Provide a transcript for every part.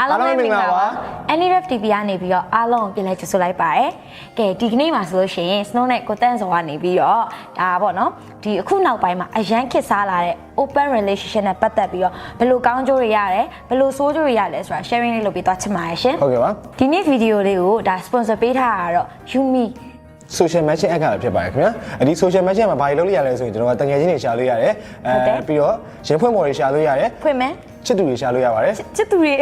အားလုံးပဲမင်္ဂလာပါ Anyref TV ကနေပြီးတော့အားလုံးကိုပြန်လဲကြိုဆိုလိုက်ပါရယ်။ကဲဒီကနေ့မှာဆိုလို့ရှိရင် Snow နဲ့ကိုတန်းစောကနေပြီးတော့ဒါပေါ့နော်ဒီအခုနောက်ပိုင်းမှာအရန်ခစ်စားလာတဲ့ open relationship နဲ့ပတ်သက်ပြီးတော့ဘယ်လိုကောင်းကျိုးတွေရတယ်ဘယ်လိုဆိုးကျိုးတွေရလဲဆိုတာ sharing လေးလုပ်ပြီးသွားချင်ပါတယ်ရှင်ဟုတ်ကဲ့ပါ။ဒီနေ့ဗီဒီယိုလေးကိုဒါ sponsor ပေးထားတာကတော့ Yumi social matching app ကလည်းဖြစ်ပါတယ်ခင်ဗျာအဲ့ဒီ social matching မှာဘာတွေလုပ်လို့ရလဲဆိုရင်ကျွန်တော်ကတငယ်ချင်းတွေရှာလို့ရတယ်ဟုတ်တယ်ပြီးတော့ရင်ဖွင့်ပေါ်တွေရှာလို့ရတယ်ဖွင့်မယ် ချစ်သူတွေရှာလို့ရပါတယ် ချစ်သူတွေ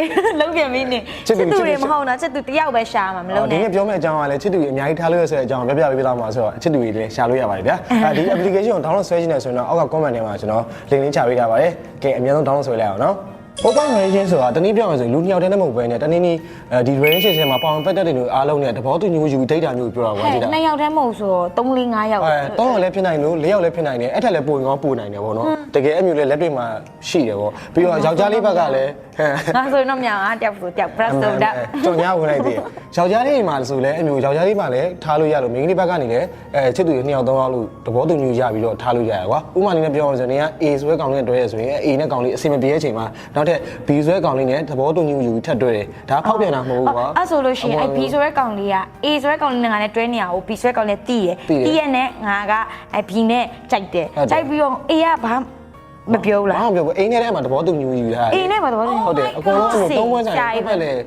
လုံးပြန်ပြီးနေချစ်သူတွေတွေချစ်သူမဟုတ်တော့ချစ်သူတယောက်ပဲရှာမှာမလုံးဒီနဲ့ နေ့ပြောမယ့်အကြောင်းကလည်းချစ်သူတွေအများကြီးထားလို့ရဆိုတဲ့အကြောင်းကိုပြပြပေးပြသွားမှာဆိုတော့ချစ်သူတွေလည်းရှာလို့ရပါတယ်ဗျာအဲဒီ application ကို download ဆွဲချင်တယ်ဆိုရင်တော့အောက်က comment ထဲမှာကျွန်တော် link လေးချပေးထားပါတယ်ကဲအများဆုံး download ဆွဲလိုက်အောင်နော် open relation ဆိုတာတနည်းပြောရမယ်ဆိုရင်လူနှစ်ယောက်တည်းနဲ့မဟုတ်ဘဲနဲ့တနည်းနည်းအဲဒီ relationship ထဲမှာပေါင်ပတ်သက်တဲ့လူအားလုံးနဲ့သဘောတူညီမှုယူ data မျိုးပြောတာပါဟဲ့ကြည့်တာနှစ်ယောက်တည်းမဟုတ်ဆိုတော့3 4 5ယောက်အဲတောင်းရလည်းဖြစ်နိုင်လို့လေးယောက်လည်းဖြစ်နိုင်တယ်အဲ့ထက်လည်းပိုရင်ကောင်းပိုနိုင်တယ်ပေါ့နော်တကယ်အမျိုးလည်းလက်တွေ့မှာရှိတယ်ပေါ့ပြီးတော့ယောက်ျားလေးဘက်ကလည်းဟဲ့ ငါဆိုရင်တော့မြောင်အားတယောက်ဆိုတယောက် press ဆိုတော့ကြောင်ညာဝင်လိုက်သေးတယ်ယောက်ျားလေးမှာဆိုလည်းအမျိုးယောက်ျားလေးမှာလည်းထားလို့ရလို့မိန်းကလေးဘက်ကနေလည်းအဲချစ်သူနှစ်ယောက်သုံးယောက်လို့သဘောတူညီရပြီးတော့ထားလို့ရရကွာဥပမာလေးနဲ့ပြောရအောင်ဆိုရင် A ဆွဲကောင်လေးနဲ့တွဲရဆိုရင် A နဲ့ကောင်လေးအဆင်မပြေတဲ့အချိန်မှာနောက်ထပ် B ဆွဲကောင်လေးနဲ့သဘောတူညီမှုယူပြီးထပ်တွဲတယ်ဒါဖောက်ပြန်တာမဟုတ်ဘူးကွာအဲ့ဆိုလို့ရှိရင်အဲ့ B ဆိုတဲ့ကောင်လေးက A ဆိုတဲ့ကောင်လေးနဲ့ငါနဲ့တွဲနေရအောင် B ဆိုတဲ့ကောင်လေးတီးရယ်တီးတယ်တီးရနဲ့ငါကအဲ့ B နဲ့ကြိုက်တယ်ဟုတ်တယ်ကြိုက်ပြီးတော့ A ကဘာမပြောဘူးလားဘာမှမပြောဘူးအိမ်ထဲထဲမှာသဘောတူညီမှုယူထားတယ် A နဲ့ဘာသဘောတူညီမှုဟုတ်တယ်အကုန်လုံးအဲ့လိုသုံးပွဲဆိုင်ရှားတစ်ဖက်လည်း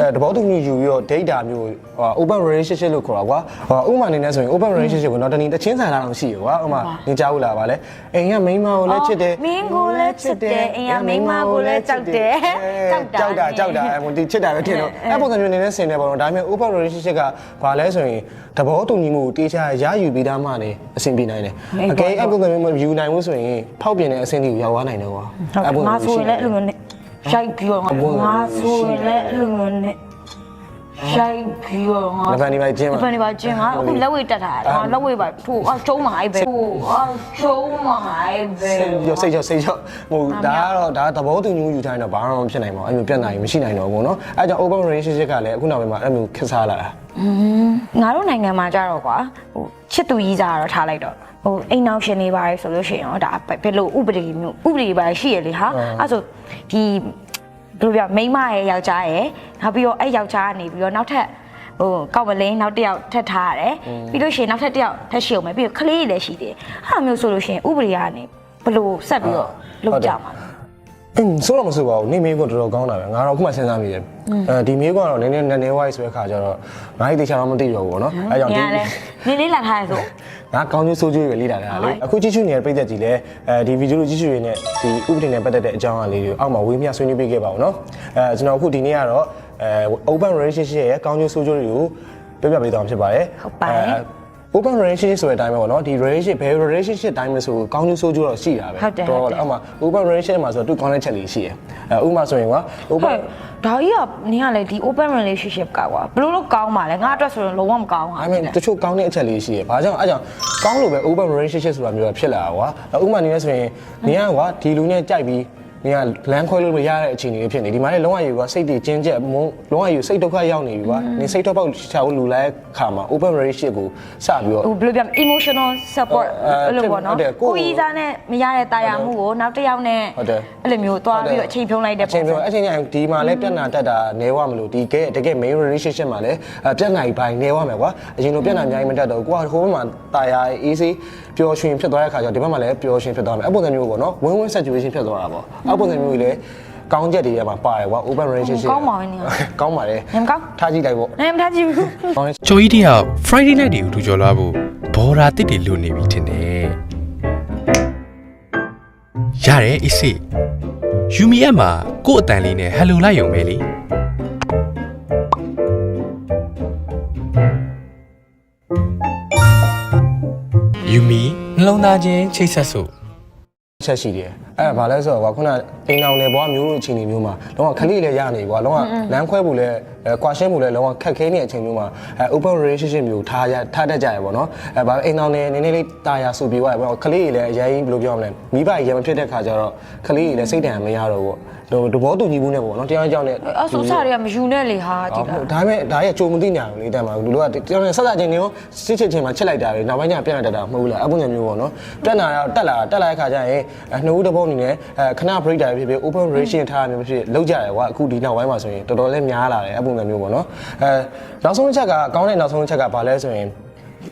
အဲသဘောတူညီယူပြီးတော့ data မျိုးဟို open relationship လို့ခေါ်တာကွာဟိုဥပမာအနေနဲ့ဆိုရင် open relationship ကိုတော့တနည်းတချင်းဆန်လာတော့ရှိရကွာဥပမာနင်ကြားဘူးလားဗာလဲအိမ်ကမိန်းမကိုလည်းချစ်တယ်မင်းကိုလည်းချစ်တယ်အိမ်ကမိန်းမကိုလည်းကြောက်တယ်ကြောက်တာကြောက်တာကြောက်တာအဲဟိုဒီချစ်တာပဲထင်တော့အဲ့ပုံစံမျိုးနေနဲ့ဆင်နေပါတော့ဒါပေမဲ့ open relationship ကဘာလဲဆိုရင်သဘောတူညီမှုကိုတေချာရယူပြီးသားမှလည်းအဆင်ပြေနိုင်တယ်အကယ်အဲ့ပုံစံမျိုးမယူနိုင်ဘူးဆိုရင်ဖောက်ပြန်တဲ့အဆင့်တွေကိုရောက်သွားနိုင်တယ်ကွာဟုတ်ငါဆိုရင်လည်းအဲ့လိုမျိုး နဲ့ရှိုက်ပြီးတော့ငါငါဆိုရင်လည်းအဲ့လိုမျိုးနဲ့ ရှိုက်ပြီးတော့ငါ လက်ဖန်ဒီပါကျင်းပါ လက်ဖန်ဒီပါကျင်းငါအခုလက်ဝဲတက်တာငါလက်ဝဲပါထိုးအချုံးမှာအဲ့ပဲထိုးအချုံးမှာအဲ့ပဲ ရောစိတ်ရောစိတ်ရောဟိုဒါကတော့ဒါသဘောတူညီမှုယူထားရင်တော့ဘာမှမဖြစ်နိုင်ပါဘူးအဲ့လိုပြတ်နိုင်မရှိနိုင်တော့ဘူးเนาะအဲကြောင့် open relationship ကလည်းအခုနောက်ပိုင်းမှာအဲ့လိုခက်စားလာတာ ငါတို့နိုင်ငံမှာကြတော့ကွာဟိုချစ်သူကြီးစားကတော့ထားလိုက်တော့ဟိုအိမ်နောက်ရှင်နေပါလေဆိုလို့ရှိရင်တော့ဒါဘယ်လိုဥပဒေမျိုးဥပဒေပါရှိရလေဟာအဲ့ဆိုဒီ ဘယ်လိုပြောမိန်းမရဲ့ယောက်ျားရဲ့နောက်ပြီးတော့အဲ့ယောက်ျားကနေပြီးတော့နောက်ထပ်ဟိုကောက်မလင်းနောက်တစ်ယောက်ထပ်ထားရတယ်ပြီးလို့ရှိရင်နောက်ထပ်တစ်ယောက်ထပ်ရှိအောင်မယ်ပြီးတော့ကလေးတွေလည်းရှိတယ်အဲ့လိုမျိုးဆိုလို့ရှိရင်ဥပဒေကနေဘယ်လိုဆက်ပြီးတော့လုပ်ကြမှာလဲ အင်းဆိုတော့မဆိုပါဘူးနေမေးကတော့တော်တော်ကောင်းတာပဲငါတော့အခုမှစဉ်းစားမိတယ်အဲဒီမေးကတော့နည်းနည်းနည်းနည်းဝိုင်းဆိုတဲ့ခါကျတော့ငါ့ဒီတခြားတော့မသိတော့ဘူးပေါ့နော်အဲကြောင့်။ဒီညာလဲနင်းလေးလာထားရဆိုငါကောင်းကျိုးဆိုးကျိုးတွေလေ့လာတာလေအခုကြည့်ရှုနေတဲ့ပြည်သက်ကြီးလည်းအဲဒီဗီဒီယိုလိုကြည့်ရှုရင်းနဲ့ဒီဥပဒေနဲ့ပတ်သက်တဲ့အကြောင်းအရာလေးတွေကိုအောက်မှာဝေးမျှဆွေးနွေးပေးခဲ့ပါဦးနော်အဲကျွန်တော်အခုဒီနေ့ကတော့အဲ open relationship ရဲ့ကောင်းကျိုးဆိုးကျိုးတွေကိုပြပြပေးသွားမှာဖြစ်ပါတယ်ဟုတ်ပါတယ်အဲ open relationship ဆိုတဲ့အတိုင်းပဲပေါ့နော်ဒီ relationship ဘယ် relationship တိုင်းပဲဆိုကောင်းကျိုးဆိုးကျိုးတော့ရှိတာပဲဟုတ်တယ်ဟုတ်တယ်အဲ့မှာ open relationship မှာဆိုတော့သူကောင်းတဲ့ချက်လေးရှိတယ်အဲဥပမာဆိုရင်ကွာဟဲ့ open ဒါကြီးကနင်ကလေဒီ open relationship ကကွာဘယ်လိုလုပ်ကောင်းပါလဲငါအတွက်ဆိုရင်လုံးဝမကောင်းပါ I ဘူး mean တချို့ကောင်းတဲ့အချက်လေးရှိရယ်။ဘာကြောင့်အဲကြောင့်ကောင်းလို့ပဲ open relationship ဆိုတာမျိုးကဖြစ်လာတာကွာ။ဥပမာအနေနဲ့ဆိုရင်နေကကွာဒီလူနဲ့ကြိုက်ပြီး နေကလမ်းခွဲလို့မရတဲ့အခြေအနေတွေဖြစ်နေဒီမှာလည်းလုံးဝယူကွာစိတ်တွေကျဉ်ကျက်မုန်းလုံးဝယူစိတ်ဒုက္ခရောက်နေပြီကွာ။နေစိတ်တော့ပေါက်ချောက်လူလိုက်ခါမှာ open relationship ကိုစပြီးတော့ဟိုဘယ်လိုပြောမလဲ emotional support အဲအဲ့လိုပေါ့နော်ဟုတ်တယ်ကိုယ့်ကိုကြီးစားနဲ့မရတဲ့တာယာမှုကိုနောက်တစ်ယောက်နဲ့ဟုတ်တယ်အဲ့လိုမျိုးသွားပြီးတော့အချိန်ဖြုံးလိုက်တဲ့အချိန်ပြောအချိန်တိုင်းဒီမှာလည်းပြဿနာတက်တာနေဝမလို့ဒီကဲတကယ် main relationship မှာလည်းအဲပြဿနာကြီးပိုင်းနေဝမယ်ကွာအရင်လိုပြဿနာအများကြီးမတက်တော့ဘူးကိုကဟိုဘက်မှာတာယာအေးစေး ပျော်ရွှင်ဖြစ်သွားတဲ့ခါကျတော့ဒီဘက်မှာလည်းပျော်ရွှင်ဖြစ်သွားမယ်အပုံစံမျိုးပေါ့နော် win win situation ဖြစ်သွားတာပေါ့အပုံစံမျိုးကြီးလည်းကောင်းချက်တွေထဲမှာပါတယ်ကွာ open relationship ကောင်းပါပဲနေကောင်းပါတယ်နင်ကောင်းထားကြည့်လိုက်ပေါ့နင်မထားကြည့်ဘူးကောင်းတယ်ကျော်ကြီးတယောက် Friday night တွေကိုထူကျော်လာဖို့ဘော်ရာတစ်တွေလွတ်နေပြီထင်တယ်ရတယ်အစ်စေယူမီအက်မှာကို့အတန်လေးနဲ့ဟယ်လိုလိုက်ရုံပဲလေ သားချင်းချိတ်ဆက်စို့ချက်ရှိတယ်အဲ့ဒါဘာလဲဆိုတော့ကွာခုနအိမ်အောင်နယ်ဘွားမျိုးလိုအချိန်တွေမျိုးမှာလုံးဝခလေးလည်းရနေကွာလုံးဝလမ်းခွဲဖို့လည်းအဲကွာရှင်းဖို့လည်းလုံးဝခက်ခဲနေတဲ့အချိန်မျိုးမှာအဲ open relationship မျိုးထားရထားတတ်ကြရပေါ့နော်အဲဘာအိမ်အောင်နယ်နည်းနည်းလေးတာယာဆူပြေသွားရပေါ့ခလေးတွေလည်းအရင်ဘယ်လိုပြောရမလဲမိဘရေမဖြစ်တဲ့ခါကျတော့ခလေးတွေလည်းစိတ်တန်မရတော့ဘူးဟိုတဘောတူညီမှုနဲ့ပေါ့နော်တရားကြောင့်နဲ့အဆောစားတွေကမယူနဲ့လေဟာဒီဟုတ်လားဒါပေမဲ့ဒါရဲ့ကြုံမသိညာဘူးလေတမ်းမှာလူတို့ကကျွန်တော်ဆက်ဆက်ချင်းနေရောစစ်ချစ်ချင်းမှာချက်လိုက်တာလေနောက်ပိုင်းကျပြန်လာတတ်တာမဟုတ်ဘူးလားအပုံစံမျိုးပေါ့နော်တက်လာတော့တက်လာတက်လာတဲ့ခါကျရင်နှုတ်တဘောအနေနဲ့အဲခဏ break တာဖြစ်ဖြစ် open relation ထားတာမျိုးဖြစ်ဖြစ်လောက်ကြတယ်ကွာအခုဒီနောက်ပိုင်းမှာဆိုရင်တော်တော်လေးများလာတယ်အပုံစံမျိုးပေါ့နော်အဲနောက်ဆုံးတစ်ချက်ကကောင်းတဲ့နောက်ဆုံးတစ်ချက်ကဘာလဲဆိုရင်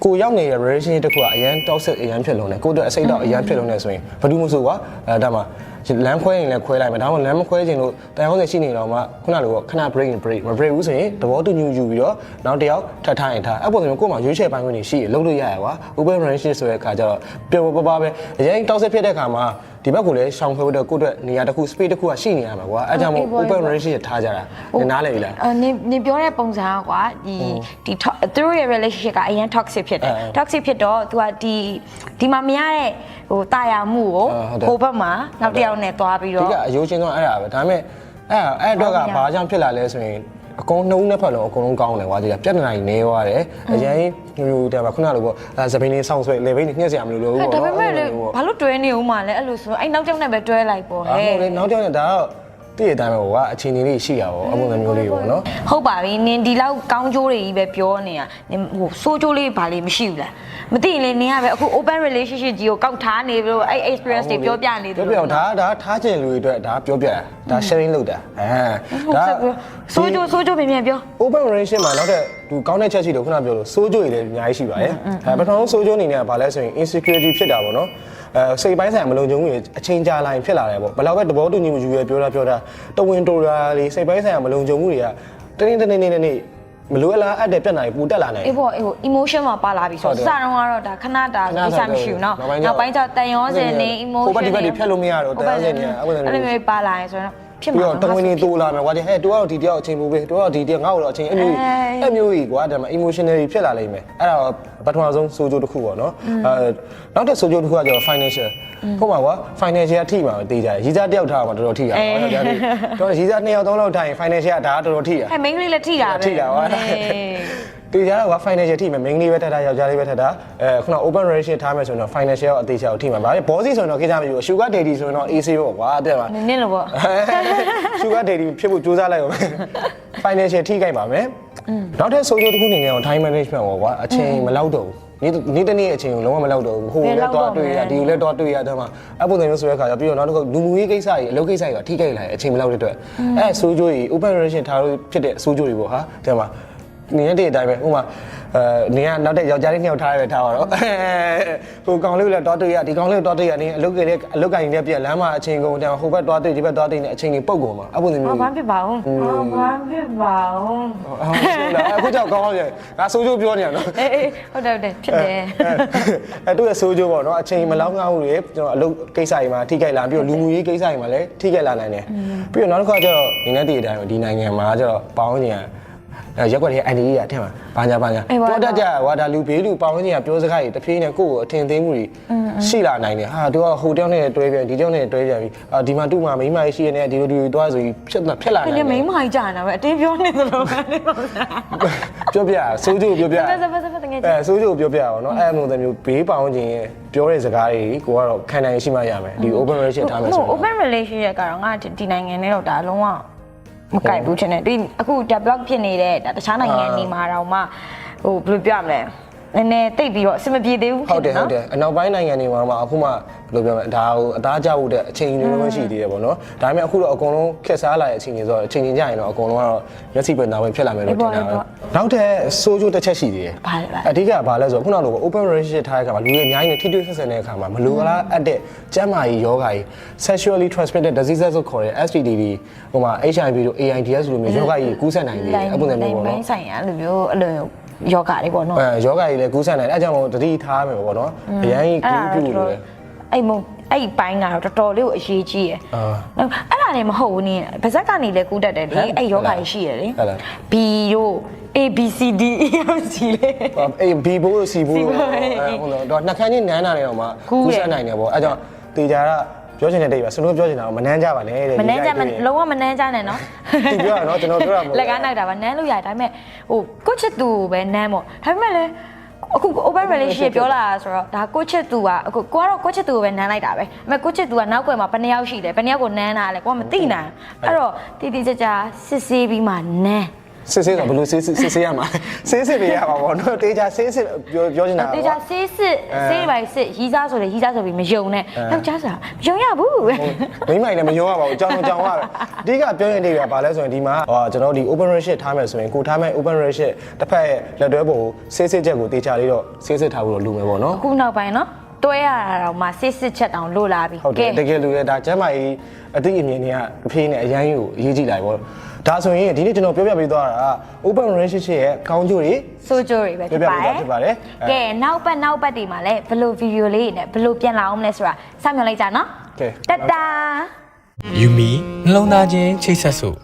ကိုရောက်နေတဲ့ relation တစ်ခုကအရန် toxic အရန်ဖြစ်လုံးတယ်ကိုတို့အစိတ်တော့အရန်ဖြစ်လုံးတယ်ဆိုရင်ဘာလို့မဆိုကွာအဲဒါမှလမ်းခွဲရင်လည်းခွဲလိုက်မယ်ဒါမှမဟုတ်လမ်းမခွဲချင်လို့တန်ဟုတ်စရှိနေတော့မှခုနလိုပေါ့ခဏ break ရင် break မ break ဘူးဆိုရင်သဘောတူညီယူပြီးတော့နောက်တစ်ယောက်ထပ်ထားရင်ထားအဲ့ပုံစံမျိုးကိုယ်မှာရွေးချယ်ပိုင်းဝင်နေရှိရလုံးလို့ရရကွာ open relationship ဆိုတဲ့အခါကျတော့ပျော်ပျော်ပါပါပဲအရင် toxic ဖြစ်တဲ့အခါမှာ ဒီဘက်ကိုလည်းရှောင်ခွဲဖို့အတွက်ကိုယ့်အတွက်နေရာတစ်ခု space တစ်ခုကရှိနေရမှာကွာအဲ့ကြောင့်မို့ open relationship ထားကြတာနားလည်ပြီလားအာနင်နင်ပြောတဲ့ပုံစံကကွာဒီဒီ to- သူတို့ရဲ့ relationship ကအရင် toxic ဖြစ်တယ်အဲအဲ toxic ဖြစ်တော့ तू ကဒီဒီမှာမရတဲ့ဟိုတာယာမှုကိုအဲဟုတ်တယ်ဟိုဘက်မှာနောက်တစ်ယောက်နဲ့သွားပြီးဒီတော့ကအယိုးချင်းတော့အဲ့ဒါပဲဒါပေမဲ့အဲ့အဲ့အတွက်ကဘာကြောင့်ဖြစ်လာလဲဆိုရင် အကုန်နှုံးနှစ်ဖက်လုံးအကုန်လုံးကောင်းတယ်ကွာဒီကပြဿနာကြီးနေသွားတယ်အရင်ဟိုတဲ့မှာခုနလိုပေါ့အဲသပင်းလေးဆောင်းဆွဲလေဘိန်းလေးညှက်စရာမလိုလို့ဟဲ့ပေါ့ဒါပေမဲ့လေပေါ့ဘာလို့တွဲနေဦးမှာလဲအဲ့လိုဆိုအဲ့နောက်တစ်ယောက်နဲ့ပဲတွဲလိုက်ပေါ့ဟဲ့အဲ့ဟိုလေနောက်ကြောင်နဲ့ဒါတော့ တည့်ရတိုင်းပဲကွာအချင်းကြီးလေးရှိရပါဘောအပုံစံမျိုးလေးပေါ့နော်ဟုတ်ပါပြီနင်ဒီလောက်ကောင်းကျိုးတွေကြီးပဲပြောနေတာနင်ဟိုဆိုးကျိုးလေးဘာလေးမရှိဘူးလားမသိရင်လေနင်ကပဲအခု open relationship ကြီးကိုကောက်ထားနေပြီးတော့အဲ့ experience တွေပြောပြနေတယ်ပြောပြအောင်ဒါဒါထားခြင်းလူတွေအတွက်ဒါပြောပြတာဒါ sharing လုပ်တာအဲဒါဒါဆိုးကျိုးဆိုးကျိုးမြင်မြင်ပြော open relationship မှာနောက်တဲ့ သူကောင်းတဲ့ချက်ရှိလို့ခုနပြောလို့စိုးကြွတွေလည်းအများကြီးရှိပါတယ်အဲပထမဆုံးစိုးကြွအနေနဲ့ကဘာလဲဆိုရင် insecurity ဖြစ်တာပေါ့နော်အဲစိတ်ပိုင်းဆိုင်ရာမလုံခြုံမှုတွေအချင်းကြာလာရင်ဖြစ်လာတယ်ပေါ့ဘယ်လောက်ပဲသဘောတူညီမှုယူရပြောတာပြောတာတဝင်းတိုရာလေးစိတ်ပိုင်းဆိုင်ရာမလုံခြုံမှုတွေကတနေ့တနေ့နေ့နေ့မလိုအပ်လားအပ်တဲ့ပြဿနာတွေပူတက်လာနိုင်တယ် အေးပေါ့အေးဟို emotion မှာပါလာပြီဆို ဟုတ်တယ် စတော့ကတော့ဒါခဏတာကိစ္စမရှိဘူးเนาะနောက်ပိုင်းကျတန်ရောစင်နေ emotion ဟိုဘက်ဒီဘက်တွေဖြတ်လို့မရတော့တန်ရောစင်နေအဲ့လို အဲ့လိုမျိုးပါလာရင်ဆိုတော့ ဖြစ်ပြီးမှာတော့တဝင်းနေတိုးလာမယ်ကွာဒီဟဲ့တူကတော့ဒီတယောက်အချိန်ပိုပေးတူကတော့ဒီတယောက်ငါ့ကိုတော့အချိန်အမျိုးကြီးအဲ့မျိုးကြီးကွာဒါမှ emotionally ဖြစ်လာလိမ့်မယ်အဲ့ဒါပထမဆုံးစိုးကြိုးတစ်ခုပေါ့နော်အဲနောက်တဲ့စိုးကြိုးတစ်ခုကကျတော့ financial ဟုတ်ပါကွာ financial ကထိမှာတေးကြရည်စားတယောက်ထားမှာတော်တော်ထိရအောင်ဟုတ်ကြတယ်တော့ရည်စားနှစ်ယောက်သုံးယောက်ထားရင် financial ကဒါကတော်တော်ထိရဟဲ့ main ကလေးလည်းထိတာပဲထိတာကွာ တေးကြတော့ကွာ financial ထိမယ် main လေးပဲထက်တာယောက်ျားလေးပဲထက်တာအဲခုန open relationship ထားမယ်ဆိုရင်တော့ financial ကိုအသေးချာကိုထိမှာဗါလေ bossy ဆိုရင်တော့ကိစ္စမရှိဘူး sugar daddy ဆိုရင်တော့ AC ပေါ့ကွာတဲ့မှာနင်းနင်းလို့ပေါ့ sugar daddy ဖြစ်ဖို့ကြိုးစားလိုက်အောင် financial ထိခိုက်ပါမယ်နောက်ထပ် social တစ်ခုအနေနဲ့တော့ time management ပေါ့ကွာအချိန်မလောက်တော့ဘူးနေ့နေ့တစ်နေ့အချိန်ကိုလုံးဝမလောက်တော့ဘူးဟိုလည်းတော့တွေ့ရဒီကိုလည်းတော့တွေ့ရတဲ့မှာအပုံစံမျိုးဆိုတဲ့အခါကျပြီးတော့နောက်တစ်ခုလူမှုရေးကိစ္စကြီးအလုပ်ကိစ္စကြီးကထိခိုက်လာတယ်အချိန်မလောက်တဲ့အတွက်အဲဆိုးကျိုးကြီး open relation ထားလို့ဖြစ်တဲ့ဆိုးကျိုးတွေပေါ့ဟာတဲ့မှာ နေရတဲ့အတိုင်းပဲဥပမာအဲနေကနောက်တဲ့ယောက်ျားလေးနှစ်ယောက်ထားရပဲထားပါတော့ဟိုကောင်လေးလည်းတော့တွေ့ရဒီကောင်လေးတော့တွေ့ရနေအလုပ်ကလေးအလုပ်ကိုင်လေးပြက်လမ်းမှာအချိန်ကုန်တယ်ဟိုဘက်တော့တွေ့ဒီဘက်တော့တွေ့နေအချိန်ကြီးပုတ်ကုန်မှာအပုံစံမျိုးဘာဖြစ်ပါဦးဘာဖြစ်ပါဦးအော်ဆိုလာအခုကြောက်ကောင်းအောင်ရငါဆိုးကျိုးပြောနေရနော်အေးအေးဟုတ်တယ်ဟုတ်တယ်ဖြစ်တယ်အဲတူရဲ့ဆိုးကျိုးပေါ့နော်အချိန်မလောက်ငှားမှုတွေကျွန်တော်အလုပ်ကိစ္စတွေမှာထိခိုက်လာပြီးတော့လူမှုရေးကိစ္စတွေမှာလည်းထိခိုက်လာနိုင်တယ်ပြီးတော့နောက်တစ်ခါကျတော့ဒီနေ့တည်းအတိုင်းဒီနိုင်ငံမှာကျတော့ပေါင်းညံ အဲရက်ွက်တွေ ID ကြီးကထင်မှာဘာညာဘာညာပေါ်တတ်ကြကွာဒါလူဘေးလူပေါင်းညံပြောစကားတွေတစ်ပြေးနဲ့ကိုယ့်ကိုအထင်သေးမှုတွေရှိလာနိုင်တယ်ဟာသူကဟိုတောင်းနဲ့တွဲပြန်ဒီတောင်းနဲ့တွဲပြန်ပြီးအာဒီမှာတူမှာမိန်းမရှိရတဲ့ဒီလိုဒီလိုတွားဆိုပြီးဖြစ်ဖြစ်လာနိုင်ဒီတယ်မိန်းမကြီးကြာနေတာပဲအတင်းပြောနေသလိုပဲနေပါလားပြောပြဆိုးကျိုးပြောပြ စပစပစပတကယ်ကြီးအဲဆိုးကျိုးပြောပြအောင်နော်အဲ့လိုမျိုးဘေးပေါင်းခြင်းရဲ့ပြောတဲ့စကားတွေကိုကတော့ခံနိုင်ရှိမှရမယ်ဒီ open relation ထားမယ်ဆိုဟိုတော့ open relationship ကတော့ငါဒီနိုင်ငံနဲ့တော့ဒါလုံးဝ မကြိုက်ဘူးချင်တယ်ဒီအခု develop ဖြစ်နေတဲ့ဒါတခြားနိုင်ငံတွေမှာတော့မှဟိုဘယ်လိုပြောရမလဲ နည်းနည်းတိတ်ပြီးတော့အဆင်မပြေသေးဘူးဟုတ်တယ်ဟုတ်တယ်အနောက်ပိုင်းနိုင်ငံတွေမှာမှအခုမှဘယ်လိုပြောမလဲဒါဟိုအသားကျဖို့တဲ့အချိန်ကြီးလုံးရှိသေးတယ်ပေါ့နော်ဒါပေမဲ့အခုတော့အကုန်လုံးခက်စားလာတဲ့အချိန်ကြီးဆိုတော့အချိန်ကြီးကြရင်တော့အကုန်လုံးကတော့မျက်စိပဲနာဝင်ဖြစ်လာမယ်လို့ထင်တာပဲနောက်ထပ်ဆိုးကျိုးတစ်ချက်ရှိသေးတယ်ဘာလဲဘာလဲအဓိကဘာလဲဆိုတော့ခုနကလို open relationship ထားတဲ့အခါမှာလူတွေအများကြီးနဲ့ထိတွေ့ဆက်ဆံတဲ့အခါမှာမလိုလားအပ်တဲ့ကျန်းမာရေးယောဂါကြီး sexually transmitted diseases ဆိုခေါ်တဲ့ STD တွေဟိုမှာ HIV တို့ AIDS လိုမျိုးယောဂါကြီးကူးစက်နိုင်တယ်အပုံစံမျိုးပေါ့ဘိုနော်င်းဆိုင်ရာအဲ့လိုမျိုးအဲ့လို ယောဂတွေပေါ့နော်အဲယောဂါကြီးလည်းကူးစက်နိုင်တယ်အဲကြောင့်မို့တတိထားမယ်ပေါ့နော်အရန်ကြီးကူးပြုလို့လေအဲ့မအဲ့ပိုင်းကတော့တော်တော်လေးကိုအရေးကြီးရယ်အာနော်အဲ့ဒါလည်းမဟုတ်ဘူးနင်းဗဇက်ကနေလည်းကူးတတ်တယ်လေဟမ်အဲ့ယောဂကြီးရှိရယ်လေဟုတ်လား B တို့ A B C D E F G လေအေးဘီဘိုးစီဘိုးစီဘိုးအဲဟိုတော့နှက်ခမ်းချင်းနန်းတာနေတော့မှကူးကူးတယ်စက်နိုင်တယ်ပေါ့အဲကြောင့်တေချာက ပြောချင်တဲ့တိတ်ပါစနိုးပြောချင်တာကမနှမ်းကြပါနဲ့တဲ့မနှမ်းကြမလုံးဝမနှမ်းကြနဲ့နော်သူပြောတာနော်ကျွန်တော်ပြောတာမဟုတ်ဘူးလက်ကားနိုင်တာပါနမ်းလို့ရတယ်ဒါပေမဲ့ဟိုကိုချစ်သူကိုပဲနမ်းပေါ့ဒါပေမဲ့လည်းအခု open relationship ပြောလာတာဆိုတော့ဒါကိုချစ်သူကအခုကိုကတော့ကိုချစ်သူကိုပဲနမ်းလိုက်တာပဲအမေကိုချစ်သူကနောက်ကွယ်မှာဘယ်နှစ်ယောက်ရှိတယ်ဘယ်နှစ်ယောက်ကိုနမ်းတာလဲကိုကမသိနိုင်အဲ့တော့တိတိကျကျစစ်ဆေးပြီးမှနမ်း စစ်စစ်ဆိုဘယ်လိုစစ်စစ်စစ်စစ်ရမှာစစ်စစ်တွေရပါဘောနော်တေချာစစ်စစ်ပြောပြောချင်တာတေချာဆေးစစ်ဆေးပိုင်းစစ်ရီးစားဆိုလေရီးစားဆိုပြီးမယုံနဲ့ယောက်ျားဆိုတာမယုံရဘူးမိမိုင်လည်းမယုံရပါဘူးကြောင်ကြောင်ရပဲအဓိကပြောရင်ဒီကဘာလဲဆိုရင်ဒီမှာဟောကျွန်တော်ဒီ open rate ထားမယ်ဆိုရင်ကိုထားမယ် open rate တစ်ဖက်ရဲ့လက်တွဲပုံကိုစစ်စစ်ချက်ကိုတေချာလေးတော့စစ်စစ်ထားဖို့တော့လိုမယ်ပေါ့နော်ခုနောက်ပိုင်းနော်တွဲရတာတော့မှဆေးစစ်ချက်တောင်လို့လာပြီဟုတ်တယ်တကယ်လို့လေဒါကျမ်းမာရေးအသိအမြင်တွေကအဖေးနဲ့အရန်ကြီးကိုအရေးကြီးလာပြီပေါ့ ဒါဆိုရင်ဒီနေ့ကျွန်တော်ပြောပြပေးသွားတာက open relationship ရဲ့ကောင်းကျိုးတွေဆိုကြိုတွေပဲဖြစ်ပါတပြယ်ပြပေးတာဖြစ်ပါတယ်ကဲနောက်ပတ်နောက်ပတ်ဒီမှာလဲဘယ်လိုဗီဒီယိုလေးနဲ့ဘယ်လိုပြန်လာအောင်မလဲဆိုတာစမျှော်လိုက်ကြနော်ကဲ တတယူမီနှလုံးသားချင်းချိတ်ဆက်စို့